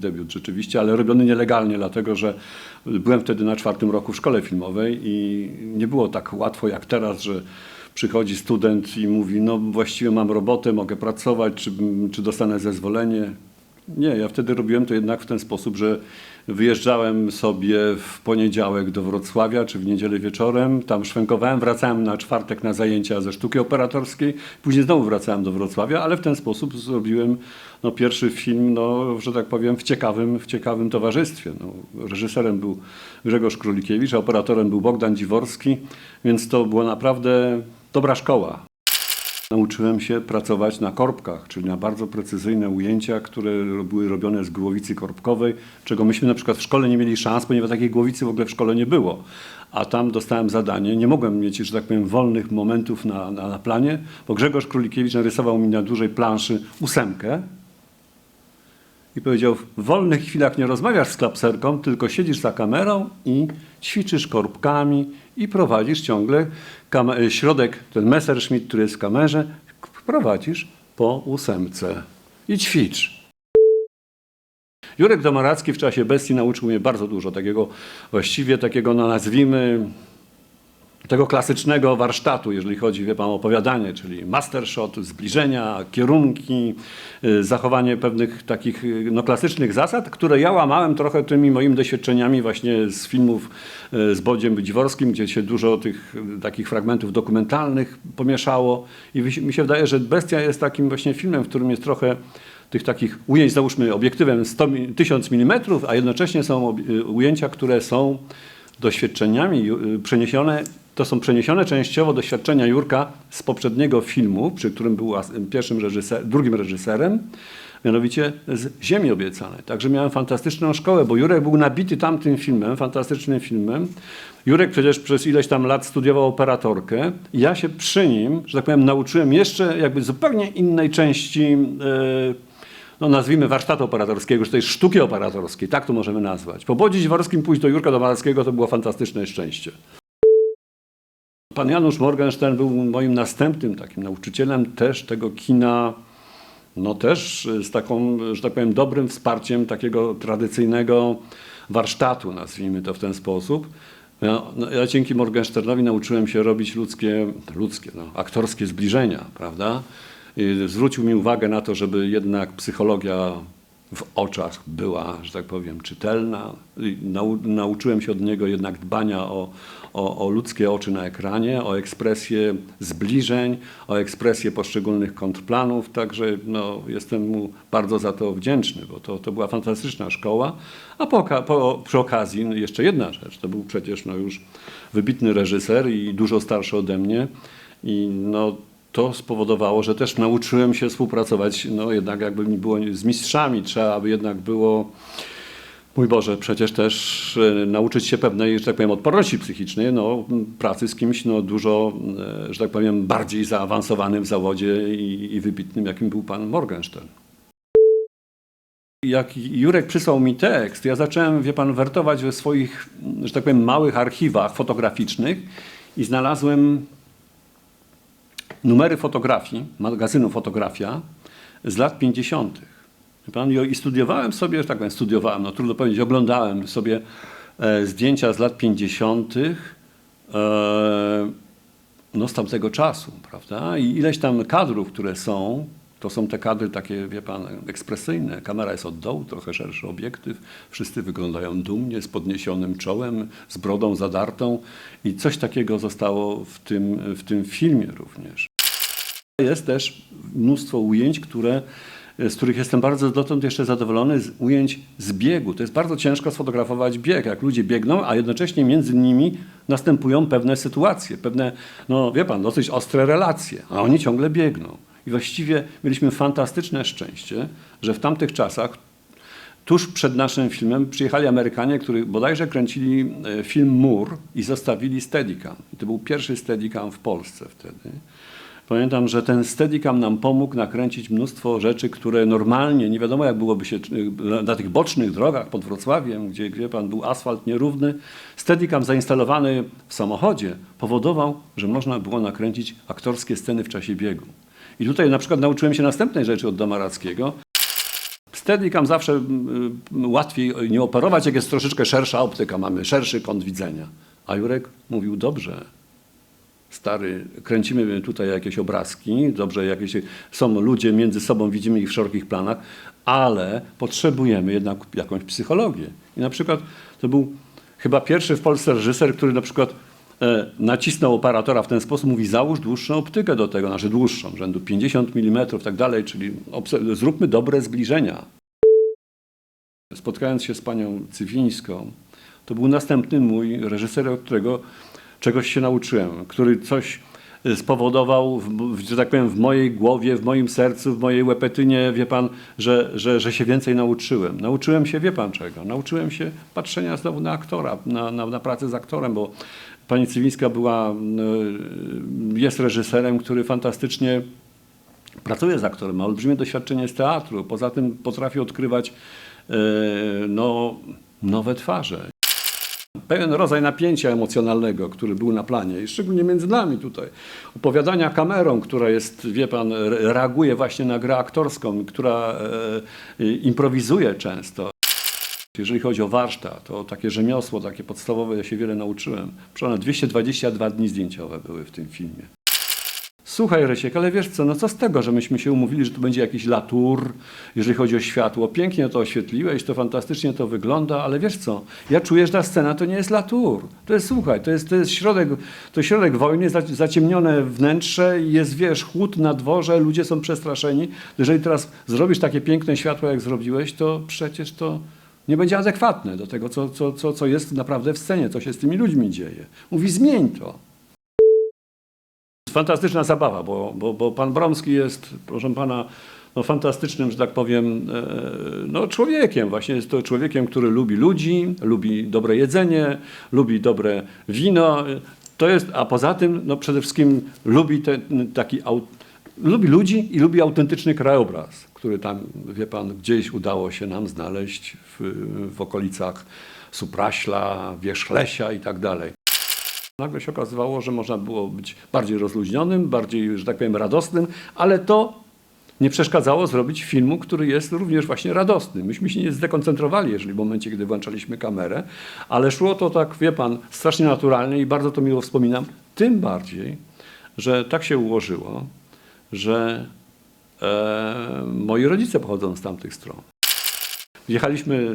debiut rzeczywiście, ale robiony nielegalnie, dlatego że byłem wtedy na czwartym roku w szkole filmowej i nie było tak łatwo jak teraz, że przychodzi student i mówi, no właściwie mam robotę, mogę pracować, czy, czy dostanę zezwolenie. Nie, ja wtedy robiłem to jednak w ten sposób, że wyjeżdżałem sobie w poniedziałek do Wrocławia, czy w niedzielę wieczorem, tam szwękowałem, wracałem na czwartek na zajęcia ze sztuki operatorskiej, później znowu wracałem do Wrocławia, ale w ten sposób zrobiłem no, pierwszy film, no, że tak powiem, w ciekawym, w ciekawym towarzystwie. No, reżyserem był Grzegorz Królikiewicz, a operatorem był Bogdan Dziworski, więc to była naprawdę dobra szkoła. Nauczyłem się pracować na korbkach, czyli na bardzo precyzyjne ujęcia, które były robione z głowicy korbkowej, czego myśmy na przykład w szkole nie mieli szans, ponieważ takiej głowicy w ogóle w szkole nie było. A tam dostałem zadanie, nie mogłem mieć, że tak powiem, wolnych momentów na, na, na planie, bo Grzegorz Królikiewicz narysował mi na dużej planszy ósemkę i powiedział, w wolnych chwilach nie rozmawiasz z klapserką, tylko siedzisz za kamerą i ćwiczysz korbkami i prowadzisz ciągle e, środek, ten Messerschmitt, który jest w kamerze, prowadzisz po ósemce i ćwicz. Jurek Domaracki w czasie Bestii nauczył mnie bardzo dużo, takiego właściwie takiego, no nazwijmy, tego klasycznego warsztatu, jeżeli chodzi, wie pan, o opowiadanie, czyli master shot, zbliżenia, kierunki, y, zachowanie pewnych takich y, no, klasycznych zasad, które ja łamałem trochę tymi moimi doświadczeniami właśnie z filmów y, z Bodziem Dziworskim, gdzie się dużo tych takich fragmentów dokumentalnych pomieszało. I mi się wydaje, że Bestia jest takim właśnie filmem, w którym jest trochę tych takich ujęć, załóżmy obiektywem 100, mi- 1000 mm, a jednocześnie są ujęcia, które są doświadczeniami y, przeniesione, to są przeniesione częściowo doświadczenia Jurka z poprzedniego filmu, przy którym był pierwszym reżyser, drugim reżyserem, mianowicie z Ziemi Obiecanej. Także miałem fantastyczną szkołę, bo Jurek był nabity tamtym filmem, fantastycznym filmem. Jurek przecież przez ileś tam lat studiował operatorkę. Ja się przy nim, że tak powiem, nauczyłem jeszcze jakby zupełnie innej części e, no nazwijmy warsztatu operatorskiego, czy tej sztuki operatorskiej, tak to możemy nazwać. Po Bodzie Dziworskim pójść do Jurka Domarackiego to było fantastyczne szczęście. Pan Janusz Morgenstern był moim następnym takim nauczycielem też tego kina, no też z taką, że tak powiem, dobrym wsparciem takiego tradycyjnego warsztatu, nazwijmy to w ten sposób. Ja, no, ja dzięki Morgensternowi nauczyłem się robić ludzkie, ludzkie no, aktorskie zbliżenia, prawda? I zwrócił mi uwagę na to, żeby jednak psychologia w oczach była, że tak powiem, czytelna. Nau, nauczyłem się od niego jednak dbania o, o, o ludzkie oczy na ekranie, o ekspresję zbliżeń, o ekspresję poszczególnych kontrplanów, także no, jestem mu bardzo za to wdzięczny, bo to, to była fantastyczna szkoła. A po, po, przy okazji no, jeszcze jedna rzecz, to był przecież no, już wybitny reżyser i dużo starszy ode mnie i no, to spowodowało, że też nauczyłem się współpracować, no jednak jakby mi było z mistrzami, trzeba by jednak było, mój Boże, przecież też e, nauczyć się pewnej, że tak powiem, odporności psychicznej, no pracy z kimś no dużo, e, że tak powiem, bardziej zaawansowanym w zawodzie i, i wybitnym, jakim był pan Morgenstern. Jak Jurek przysłał mi tekst, ja zacząłem, wie pan, wertować we swoich, że tak powiem, małych archiwach fotograficznych i znalazłem numery fotografii, magazynu Fotografia z lat 50. Wie Pan, i studiowałem sobie, że tak powiem, studiowałem, no trudno powiedzieć, oglądałem sobie e, zdjęcia z lat 50. E, no z tamtego czasu, prawda? I ileś tam kadrów, które są, to są te kadry takie, wie pan, ekspresyjne. Kamera jest od dołu, trochę szerszy obiektyw. Wszyscy wyglądają dumnie, z podniesionym czołem, z brodą zadartą. I coś takiego zostało w tym, w tym filmie również. Jest też mnóstwo ujęć, które, z których jestem bardzo dotąd jeszcze zadowolony, z ujęć z biegu. To jest bardzo ciężko sfotografować bieg, jak ludzie biegną, a jednocześnie między nimi następują pewne sytuacje, pewne, no wie pan, dosyć ostre relacje, a oni ciągle biegną. I właściwie mieliśmy fantastyczne szczęście, że w tamtych czasach tuż przed naszym filmem przyjechali Amerykanie, którzy bodajże kręcili e, film Mur i zostawili Steadicam. I to był pierwszy Steadicam w Polsce wtedy. Pamiętam, że ten Steadicam nam pomógł nakręcić mnóstwo rzeczy, które normalnie, nie wiadomo jak byłoby się e, na tych bocznych drogach pod Wrocławiem, gdzie, gdzie pan był asfalt nierówny. Steadicam zainstalowany w samochodzie powodował, że można było nakręcić aktorskie sceny w czasie biegu. I tutaj na przykład nauczyłem się następnej rzeczy od Domarackiego. Steadicam zawsze łatwiej nie operować, jak jest troszeczkę szersza optyka, mamy szerszy kąt widzenia. A Jurek mówił, dobrze, stary, kręcimy tutaj jakieś obrazki, dobrze, jakieś są ludzie między sobą, widzimy ich w szerokich planach, ale potrzebujemy jednak jakąś psychologię. I na przykład to był chyba pierwszy w Polsce reżyser, który na przykład e, nacisnął operatora w ten sposób, mówi załóż dłuższą optykę do tego, znaczy dłuższą, rzędu 50 mm, tak dalej, czyli zróbmy dobre zbliżenia. Spotkając się z panią Cywińską, to był następny mój reżyser, od którego czegoś się nauczyłem, który coś y, spowodował, w, że tak powiem, w mojej głowie, w moim sercu, w mojej łepetynie, wie pan, że, że, że się więcej nauczyłem. Nauczyłem się, wie pan czego? Nauczyłem się patrzenia znowu na aktora, na, na, na pracę z aktorem, bo pani Cywińska była, y, jest reżyserem, który fantastycznie pracuje z aktorem, ma olbrzymie doświadczenie z teatru. Poza tym potrafi odkrywać e, no, nowe twarze. Pewien rodzaj napięcia emocjonalnego, który był na planie, i szczególnie między nami tutaj. Opowiadania kamerą, która jest, wie pan, re- reaguje właśnie na grę aktorską, która e, improwizuje często. Jeżeli chodzi o warsztat, o takie rzemiosło, takie podstawowe, ja się wiele nauczyłem. Przynajmniej 222 dni zdjęciowe były w tym filmie. Słuchaj, Rysiek, ale wiesz co, no co z tego, że myśmy się umówili, że to będzie jakiś latour, jeżeli chodzi o światło. Pięknie to oświetliłeś, to fantastycznie to wygląda, ale wiesz co, ja czuję, że ta scena to nie jest latour. To jest, słuchaj, to jest, to jest środek, to środek wojny, zaciemnione wnętrze, jest, wiesz, chłód na dworze, ludzie są przestraszeni. Jeżeli teraz zrobisz takie piękne światło, jak zrobiłeś, to przecież to nie będzie adekwatne do tego, co, co, co, co jest naprawdę w scenie, co się z tymi ludźmi dzieje. Mówi, zmień to. Fantastyczna zabawa, bo, bo, bo pan Bromski jest, proszę pana, no fantastycznym, że tak powiem, e, no człowiekiem. Właśnie jest to człowiekiem, który lubi ludzi, lubi dobre jedzenie, lubi dobre wino. To jest, a poza tym, no przede wszystkim lubi taki, lubi ludzi i lubi autentyczny krajobraz, który tam, wie pan, gdzieś udało się nam znaleźć w, w okolicach Supraśla, Wierzchlesia i tak dalej. Nagle się okazywało, że można było być bardziej rozluźnionym, bardziej, że tak powiem, radosnym, ale to nie przeszkadzało zrobić filmu, który jest również właśnie radosny. Myśmy się nie zdekoncentrowali, jeżeli w momencie, kiedy włączaliśmy kamerę, ale szło to tak, wie pan, strasznie naturalnie i bardzo to miło wspominam. Tym bardziej, że tak się ułożyło, że e, moi rodzice pochodzą z tamtych stron. Jechaliśmy e,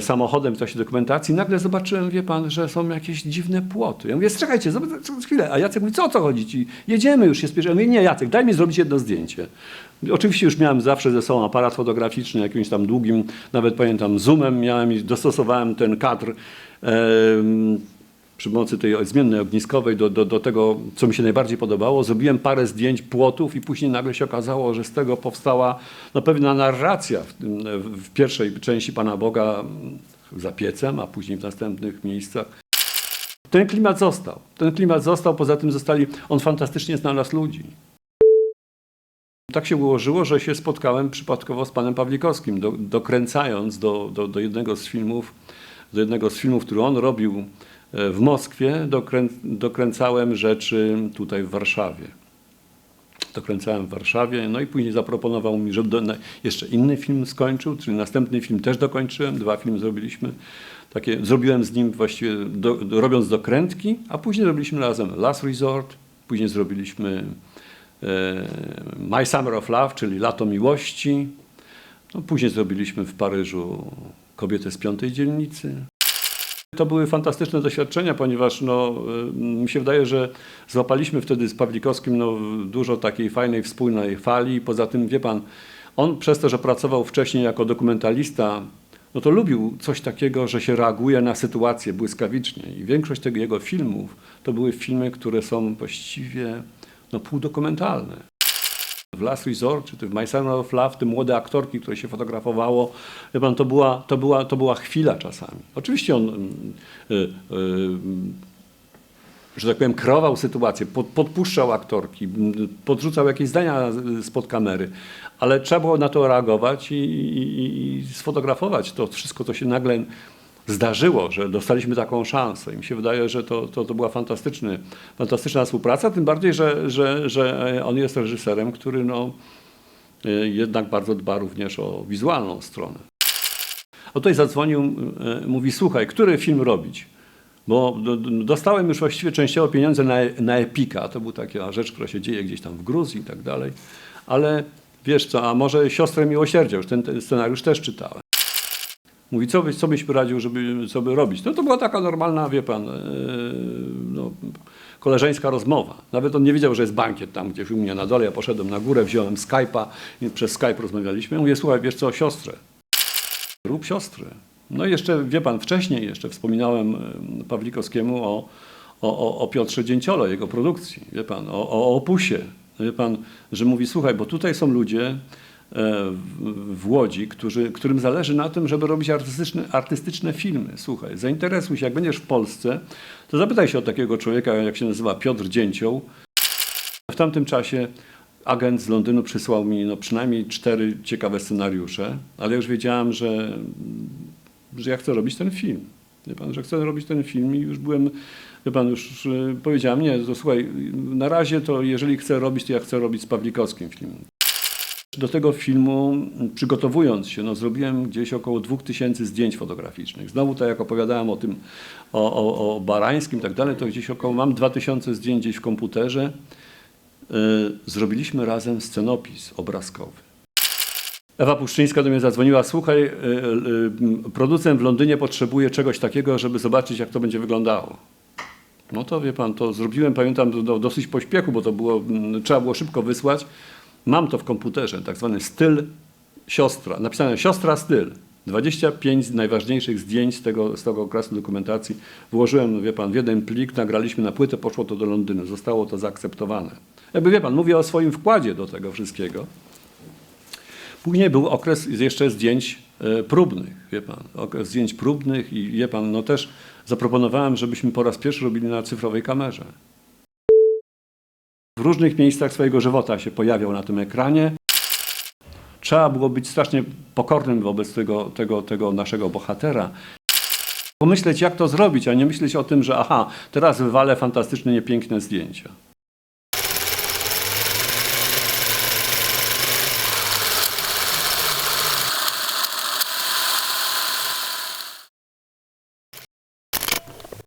samochodem w czasie dokumentacji, nagle zobaczyłem, wie pan, że są jakieś dziwne płoty. Ja mówię, czekajcie, zobacz, chwilę. A Jacek mówi, co o co chodzi ci? Jedziemy już, się spieszymy. Ja mówię, nie Jacek, daj mi zrobić jedno zdjęcie. Oczywiście już miałem zawsze ze sobą aparat fotograficzny, jakimś tam długim, nawet pamiętam zoomem miałem i dostosowałem ten kadr em, przy pomocy tej zmiennej ogniskowej do, do, do tego, co mi się najbardziej podobało. Zrobiłem parę zdjęć płotów i później nagle się okazało, że z tego powstała no, pewna narracja w, tym, w pierwszej części Pana Boga mm, za piecem, a później w następnych miejscach. Ten klimat został. Ten klimat został, poza tym zostali, on fantastycznie znalazł ludzi. Tak się ułożyło, że się spotkałem przypadkowo z panem Pawlikowskim, do, dokręcając do, do, do jednego z filmów, do jednego z filmów, który on robił e, w Moskwie, dokrę, dokręcałem rzeczy tutaj w Warszawie. Dokręcałem w Warszawie, no i później zaproponował mi, żeby do, jeszcze inny film skończył, czyli następny film też dokończyłem, dwa filmy zrobiliśmy. Takie, zrobiłem z nim właściwie, do, robiąc dokrętki, a później robiliśmy razem Last Resort, później zrobiliśmy e, My Summer of Love, czyli Lato Miłości. No, później zrobiliśmy w Paryżu Kobietę z piątej dzielnicy. To były fantastyczne doświadczenia, ponieważ no, y, mi się wydaje, że złapaliśmy wtedy z Pawlikowskim no, dużo takiej fajnej wspólnej fali. Poza tym, wie pan, on przez to, że pracował wcześniej jako dokumentalista, no to lubił coś takiego, że się reaguje na sytuację błyskawicznie. I większość tego jego filmów to były filmy, które są właściwie no, półdokumentalne. W Last Resort, czy w My Summer of Love, te młode aktorki, które się fotografowało, pan, to była, to była, to była chwila czasami. Oczywiście on, mm, y, y, że tak powiem, kreował sytuację, pod, podpuszczał aktorki, m, podrzucał jakieś zdania spod kamery, ale trzeba było na to reagować i, i, i sfotografować to wszystko, co się nagle zdarzyło, że dostaliśmy taką szansę. I mi się wydaje, że to, to, to była fantastyczny, fantastyczna współpraca, tym bardziej, że, że, że on jest reżyserem, który no, y, jednak bardzo dba również o wizualną stronę. O tutaj zadzwonił, y, mówi, słuchaj, który film robić? Bo do- do- dostałem już właściwie częściowo pieniądze na, na Epika, to była taka rzecz, która się dzieje gdzieś tam w Gruzji i tak dalej, ale wiesz co, a może Siostrę Miłosierdzia, już ten, ten scenariusz też czytałem. Mówi, co co byś poradził, żeby, co by robić? No to była taka normalna, wie pan, yy, no, koleżeńska rozmowa. Nawet on nie wiedział, że jest bankiet tam gdzieś u mnie na dole. Ja poszedłem na górę, wziąłem Skype'a i przez Skype rozmawialiśmy. Mówię, słuchaj, wiesz co, siostrę. Rób siostrę. No i jeszcze, wie pan, wcześniej jeszcze wspominałem em, Pawlikowskiemu o, o, o, Piotrze Dzięciole, jego produkcji, wie pan, o, o opusie. Wie pan, że mówi, słuchaj, bo tutaj są ludzie e, w, w Łodzi, którzy, którym zależy na tym, żeby robić artystyczne, artystyczne filmy. Słuchaj, zainteresuj się, jak będziesz w Polsce, to zapytaj się o takiego człowieka, jak się nazywa Piotr Dzięcioł. W tamtym czasie agent z Londynu przysłał mi no, przynajmniej cztery ciekawe scenariusze, ale już wiedziałem, że, że ja chcę robić ten film. Wie pan, że chcę robić ten film i już byłem, wie pan, już y, powiedziałem, nie, to słuchaj, na razie to jeżeli chcę robić, to ja chcę robić z Pawlikowskim film. Do tego filmu, przygotowując się, no, zrobiłem gdzieś około 2000 zdjęć fotograficznych. Znowu, tak jak opowiadałem o tym, o, o, o Barańskim i tak dalej, to gdzieś około, mam 2000 zdjęć gdzieś w komputerze. Y, Zrobiliśmy razem scenopis obrazkowy. Ewa Puszczyńska do mnie zadzwoniła, słuchaj, y, y, producent w Londynie potrzebuje czegoś takiego, żeby zobaczyć, jak to będzie wyglądało. No to wie pan, to zrobiłem, pamiętam, do, do, dosyć pośpiechu, bo to było, trzeba było szybko wysłać. Mam to w komputerze, tak zwany styl siostra, napisane siostra styl. 25 najważniejszych zdjęć z tego, z tego okresu dokumentacji włożyłem, wie pan, w jeden plik, nagraliśmy na płytę, poszło to do Londynu, zostało to zaakceptowane. Jakby wie pan, mówię o swoim wkładzie do tego wszystkiego. Później był okres jeszcze zdjęć e, próbnych, wie pan, okres zdjęć próbnych i wie pan, no też zaproponowałem, żebyśmy po raz pierwszy robili na cyfrowej kamerze. W różnych miejscach swojego żywota się pojawiał na tym ekranie. Trzeba było być strasznie pokornym wobec tego, tego, tego naszego bohatera. Pomyśleć, jak to zrobić, a nie myśleć o tym, że aha, teraz wywalę fantastyczne, niepiękne zdjęcia.